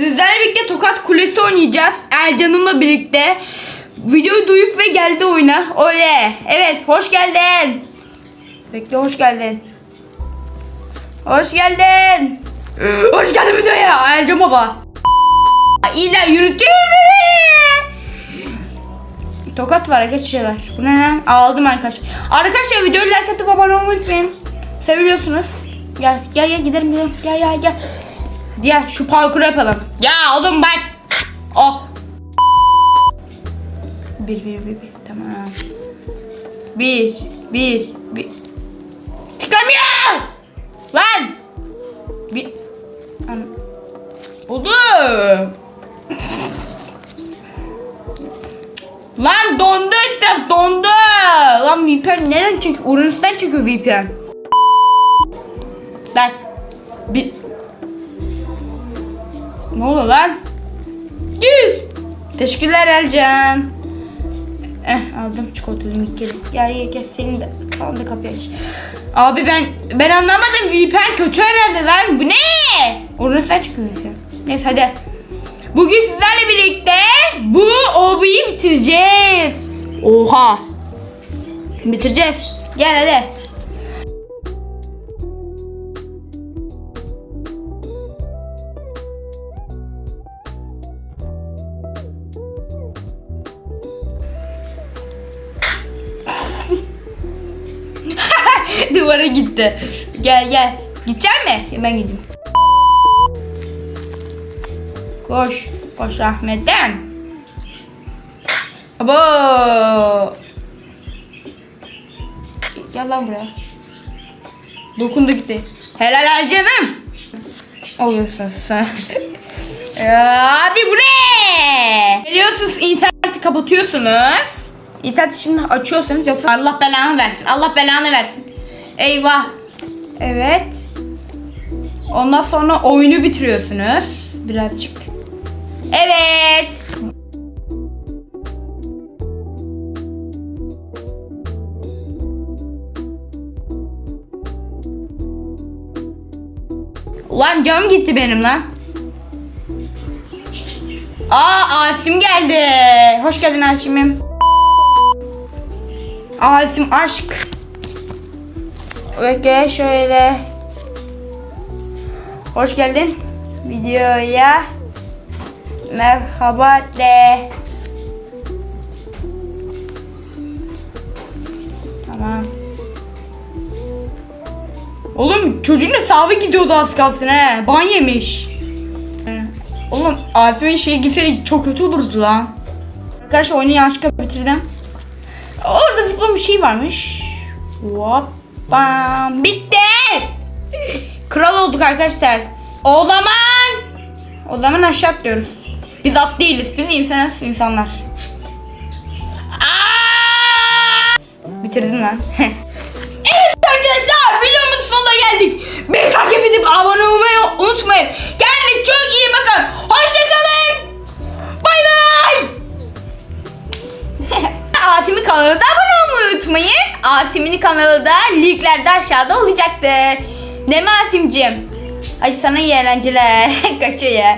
Sizlerle birlikte Tokat Kulesi oynayacağız. Ercan'ımla birlikte. Videoyu duyup ve geldi oyuna. Oley. Evet hoş geldin. Bekle hoş geldin. Hoş geldin. hoş geldin videoya Ercan baba. İlla yürütüyor beni. Tokat var geçiyorlar. Bu ne lan? Aldım arkadaşlar. Arkadaşlar videoyu like atıp abone olmayı unutmayın. Seviyorsunuz. Gel gel gel gidelim gidelim. Gel gel gel. Gel şu parkuru yapalım. Ya oğlum bak. Oh. Bir bir bir bir. Tamam. Bir bir bir. Tıkamıyor. Lan. Bir. Oğlum. Lan dondu etraf dondu. Lan VPN nereden çekiyor? Uranüs'ten çekiyor VPN. Bak. Bir... Ne oldu lan? Gir. Teşekkürler Elcan. Eh aldım çikolatalı mikleri. Gel gel gel senin de. Al da kapıyı aç. Abi ben ben anlamadım VPN kötü herhalde lan. Bu ne? Uranüs'ten çıkıyor VPN. Neyse hadi. Bugün sizlerle birlikte bu obiyi bitireceğiz. Oha. Bitireceğiz. Gel hadi. Duvara gitti. Gel gel. Gidecek mi? Ben gideyim. Koş. Koş Ahmet'ten. Abo. Gel lan buraya. Dokundu gitti. Helal canım. Oluyorsun sen. Ya, Abi bu ne? Geliyorsunuz interneti kapatıyorsunuz. İnterneti şimdi açıyorsunuz yoksa Allah belanı versin. Allah belanı versin. Eyvah. Evet. Ondan sonra oyunu bitiriyorsunuz. Birazcık. Evet. Ulan canım gitti benim lan. Aa Asim geldi. Hoş geldin Asim'im. Asim aşk. Bekle şöyle. Hoş geldin. Videoya merhaba de. Tamam. Oğlum çocuğun hesabı gidiyordu az kalsın he. Ban yemiş. Oğlum Asim'in şeyi gitseydi çok kötü olurdu lan. Arkadaşlar oyunu yanlışlıkla bitirdim. Orada zıplama bir şey varmış. Hop. Bam. Bitti. Kral olduk arkadaşlar. O zaman o zaman aşağı atlıyoruz. Biz at değiliz. Biz insanız insanlar. Aa! Bitirdim lan. evet arkadaşlar videomuzun sonuna geldik. Beni takip edip abone olmayı unutmayın. Kendinize çok iyi bakın. Hoşçakalın. Bay bay. Asim'in kanalına da unutmayın. Asim'in kanalı da linklerde aşağıda olacaktır. Değil mi Asim'cim? Hadi sana iyi eğlenceler. Kaçıyor.